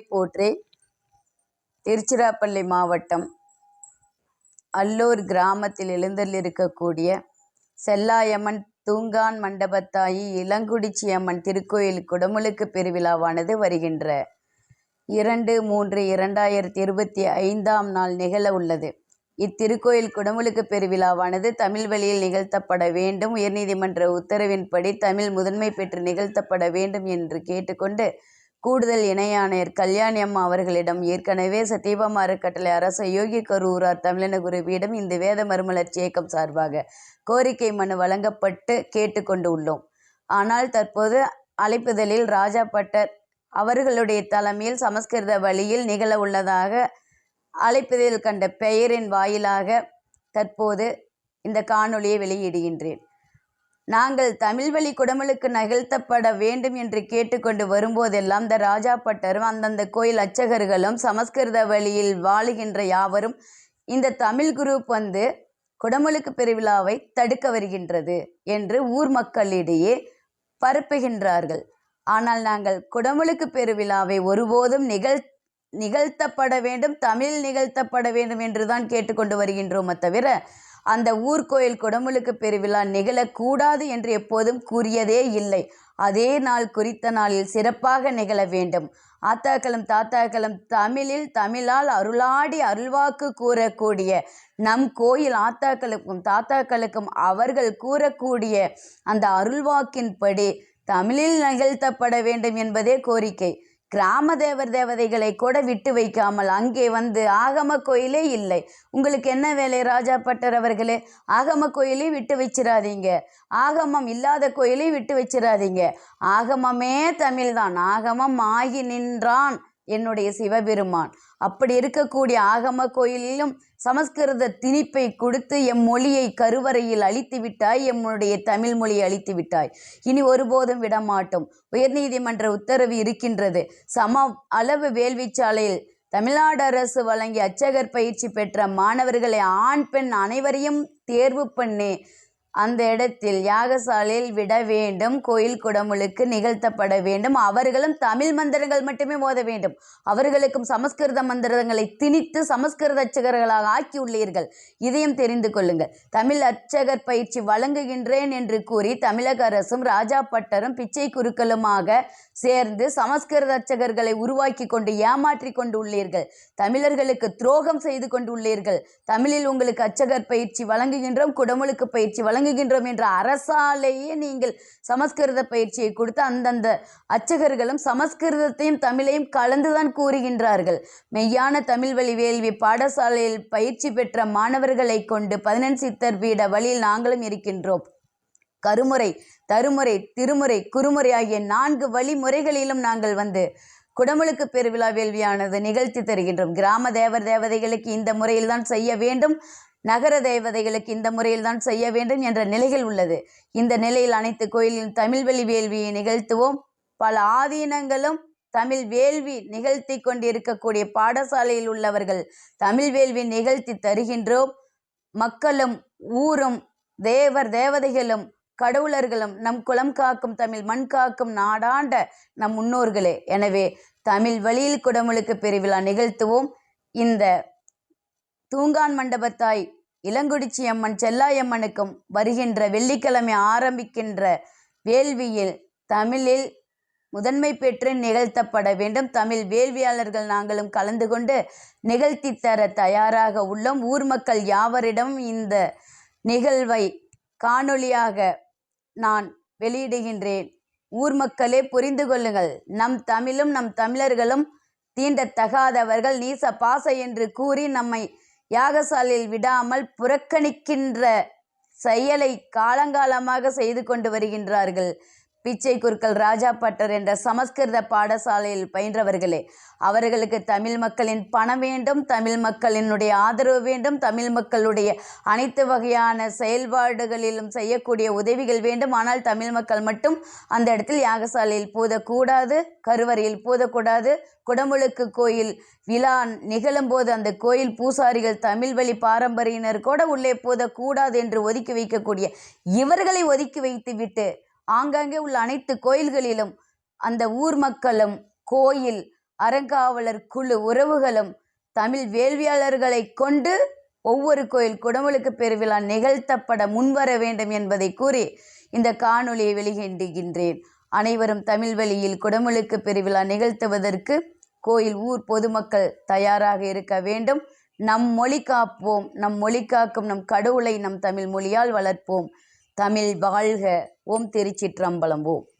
போற்றே திருச்சிராப்பள்ளி மாவட்டம் அல்லூர் கிராமத்தில் எழுந்தள்ளிருக்கக்கூடிய செல்லாயம்மன் தூங்கான் மண்டபத்தாயி இளங்குடிச்சி அம்மன் திருக்கோயில் குடமுழுக்கு பெருவிழாவானது வருகின்ற இரண்டு மூன்று இரண்டாயிரத்தி இருபத்தி ஐந்தாம் நாள் நிகழ உள்ளது. இத்திருக்கோயில் குடமுழுக்கு பெருவிழாவானது தமிழ் வழியில் நிகழ்த்தப்பட வேண்டும். உயர்நீதிமன்ற உத்தரவின்படி தமிழ் முதன்மை பெற்று நிகழ்த்தப்பட வேண்டும் என்று கேட்டுக்கொண்டு கூடுதல் இணையாணையர் கல்யாணி அம்மா அவர்களிடம் ஏற்கனவே சத்தியபாமா அறக்கட்டளை அரச யோகி கரூரார் தமிழின குருவியிடம் இந்த வேத மறுமலர்ச்சி இயக்கம் சார்பாக கோரிக்கை மனு வழங்கப்பட்டு கேட்டுக்கொண்டு உள்ளோம். ஆனால் தற்போது அழைப்புதலில் ராஜா பட்டர் அவர்களுடைய தலைமையில் சமஸ்கிருத வழியில் நிகழ உள்ளதாக அழைப்புதலில் கண்ட பெயரின் வாயிலாக தற்போது இந்த காணொளியை வெளியிடுகின்றேன். நாங்கள் தமிழ் வழி குடமுழுக்கு நிகழ்த்தப்பட வேண்டும் என்று கேட்டுக்கொண்டு வரும்போதெல்லாம் இந்த ராஜா பட்டரும் அந்தந்த கோயில் அர்ச்சகர்களும் சமஸ்கிருத வழியில் வாழுகின்ற யாவரும் இந்த தமிழ் குரூப் வந்து குடமுழுக்கு பெருவிழாவை தடுக்க வருகின்றது என்று ஊர் மக்களிடையே பரப்புகின்றார்கள். ஆனால் நாங்கள் குடமுழுக்கு பெருவிழாவை ஒருபோதும் நிகழ் நிகழ்த்தப்பட வேண்டும் தமிழ் நிகழ்த்தப்பட வேண்டும் என்று தான் கேட்டுக்கொண்டு வருகின்றோமே தவிர அந்த ஊர்கோயில் குடமுழுக்கு பெருவிழா நிகழக்கூடாது என்று எப்போதும் கூறியதே இல்லை. அதே நாள் குறித்த நாளில் சிறப்பாக நிகழ வேண்டும். ஆத்தாக்களும் தாத்தாக்களும் தமிழில் தமிழால் அருளாடி அருள்வாக்கு கூறக்கூடிய நம் கோயில் ஆத்தாக்களுக்கும் தாத்தாக்களுக்கும் அவர்கள் கூறக்கூடிய அந்த அருள்வாக்கின்படி தமிழில் நிகழ்த்தப்பட வேண்டும் என்பதே கோரிக்கை. கிராம தேவர் தேவதைகளை கூட விட்டு வைக்காமல் அங்கே வந்து ஆகம கோயிலே இல்லை. உங்களுக்கு என்ன வேலை ராஜா பட்டர் அவர்களே? ஆகம கோயிலே விட்டு வச்சிடாதீங்க ஆகமம் இல்லாத கோயிலை விட்டு வச்சிடாதீங்க ஆகமமே தமிழ்தான். ஆகமம் ஆகி நின்றான். என்னுடைய சிவபெருமான். அப்படி இருக்கக்கூடிய ஆகம கோயிலிலும் சமஸ்கிருத திணிப்பை கொடுத்து எம் மொழியை கருவறையில் அழித்து விட்டாய் எம்முடைய தமிழ் மொழியை அழித்து விட்டாய். இனி ஒருபோதும் விடமாட்டோம். உயர்நீதிமன்ற உத்தரவு இருக்கின்றது. சம அளவு வேள்விச்சாலையில் தமிழ்நாடு அரசு வழங்கிய அச்சகர் பயிற்சி பெற்ற மாணவர்களை ஆண் பெண் அனைவரையும் தேர்வு பண்ணி அந்த இடத்தில் யாகசாலையில் விட வேண்டும். கோயில் குடமுழுக்கு நிகழ்த்தப்பட வேண்டும். அவர்களும் தமிழ் மந்திரங்கள் மட்டுமே ஓத வேண்டும். அவர்களுக்கும் சமஸ்கிருத மந்திரங்களை திணித்து சமஸ்கிருத அர்ச்சகர்களாக ஆக்கியுள்ளீர்கள் இதையும் தெரிந்து கொள்ளுங்கள். தமிழ் அர்ச்சகர் பயிற்சி வழங்குகின்றேன் என்று கூறி தமிழக அரசும் ராஜா பட்டரும் பிச்சை குருக்களுமாக சேர்ந்து சமஸ்கிருத அர்ச்சகர்களை உருவாக்கி கொண்டு ஏமாற்றி கொண்டு உள்ளீர்கள். தமிழர்களுக்கு துரோகம் செய்து கொண்டுள்ளீர்கள் தமிழில் உங்களுக்கு அர்ச்சகர் பயிற்சி வழங்குகின்றோம். குடமுழுக்கு பயிற்சி வழங்குகின்றோம் என்ற அரசாலேயே நீங்கள் சமஸ்கிருத பயிற்சியை கொடுத்து அந்தந்த அச்சகர்களும் சமஸ்கிருதத்தையும் தமிழையும் கலந்துதான் கூறுகின்றார்கள். மெய்யான தமிழ் வழி வேள்வி பாடசாலையில் பயிற்சி பெற்ற மாணவர்களை கொண்டு பதினெண் சித்தர் பீட வழியில் நாங்களும் இருக்கின்றோம். கருமுறை தருமுறை திருமுறை குறுமுறை ஆகிய நான்கு வழிமுறைகளிலும் நாங்கள் வந்து குடமுழுக்கு பெருவிழா வேள்வியானது நிகழ்த்தி தருகின்றோம். கிராம தேவர் தேவதைகளுக்கு இந்த முறையில் தான் செய்ய வேண்டும். நகர தேவதைகளுக்கு இந்த முறையில் தான் செய்ய வேண்டும் என்ற நிலைகள் உள்ளது. இந்த நிலையில் அனைத்து கோயிலிலும் தமிழ் வழி வேள்வியை நிகழ்த்துவோம். பல ஆதீனங்களும் தமிழ் வேள்வி நிகழ்த்தி கொண்டிருக்கக்கூடிய பாடசாலையில் உள்ளவர்கள் தமிழ் வேள்வி நிகழ்த்தி தருகின்றோம். மக்களும் ஊரும் தேவர் தேவதைகளும் கடவுளர்களும் நம் குலம் காக்கும் தமிழ் மண் காக்கும் நாடாண்ட நம் முன்னோர்களே. எனவே தமிழ் வழியில் குடமுழுக்கு பெருவிழா நிகழ்த்துவோம். இந்த தூங்கான் மண்டபத்தாய் இளங்குடிச்சி அம்மன் செல்லாயம்மனுக்கும் வருகின்ற வெள்ளிக்கிழமை ஆரம்பிக்கின்ற வேள்வியில் தமிழில் முதன்மை பெற்று நிகழ்த்தப்பட வேண்டும். தமிழ் வேள்வியாளர்கள் நாங்களும் கலந்து கொண்டு நிகழ்த்தி தர தயாராக உள்ளோம். ஊர் மக்கள் யாவரிடம் இந்த நிகழ்வை காணொளியாக நான் வெளியிடுகின்றேன். ஊர் மக்களே புரிந்து கொள்ளுங்கள். நம் தமிழும் நம் தமிழர்களும் தீண்டத்தகாதவர்கள். நீச பாச என்று கூறி நம்மை யாகசாலையில் விடாமல் புறக்கணிக்கின்ற செயலை காலங்காலமாக செய்து கொண்டு வருகின்றார்கள். பிச்சை குருக்கள் ராஜா பட்டர் என்ற சமஸ்கிருத பாடசாலையில் பயின்றவர்களே அவர்களுக்கு தமிழ் மக்களின் பணம் வேண்டும் தமிழ் மக்களினுடைய ஆதரவு வேண்டும் தமிழ் மக்களுடைய அனைத்து வகையான செயல்பாடுகளிலும் செய்யக்கூடிய உதவிகள் வேண்டும். ஆனால் தமிழ் மக்கள் மட்டும் அந்த இடத்தில் யாகசாலையில் பூதக்கூடாது கருவறையில் பூதக்கூடாது. குடமுழுக்கு கோயில் விழா நிகழும்போது அந்த கோயில் பூசாரிகள் தமிழ் வழி பாரம்பரியினர் கூட உள்ளே பூதக்கூடாது என்று ஒதுக்கி வைக்கக்கூடிய இவர்களை ஒதுக்கி வைத்துவிட்டு ஆங்காங்கே உள்ள அனைத்து கோயில்களிலும் அந்த ஊர் மக்களும் கோயில் அறங்காவலர் குழு உறவுகளும் தமிழ் வேள்வியாளர்களை கொண்டு ஒவ்வொரு கோயில் குடமுழுக்கு பெருவிழா நிகழ்த்தப்பட முன்வர வேண்டும் என்பதை கூறி இந்த காணொளியை வெளியிடுகின்றேன். அனைவரும் தமிழ் வழியில் குடமுழுக்கு பெருவிழா நிகழ்த்துவதற்கு கோயில் ஊர் பொதுமக்கள் தயாராக இருக்க வேண்டும். நம் மொழி காப்போம் நம் மொழி காக்கும் நம் கடவுளை நம் தமிழ் மொழியால் வளர்ப்போம். தமிழ் வாழ்க. ஓம் திருச்சிற்றம்பலம். ஓம்.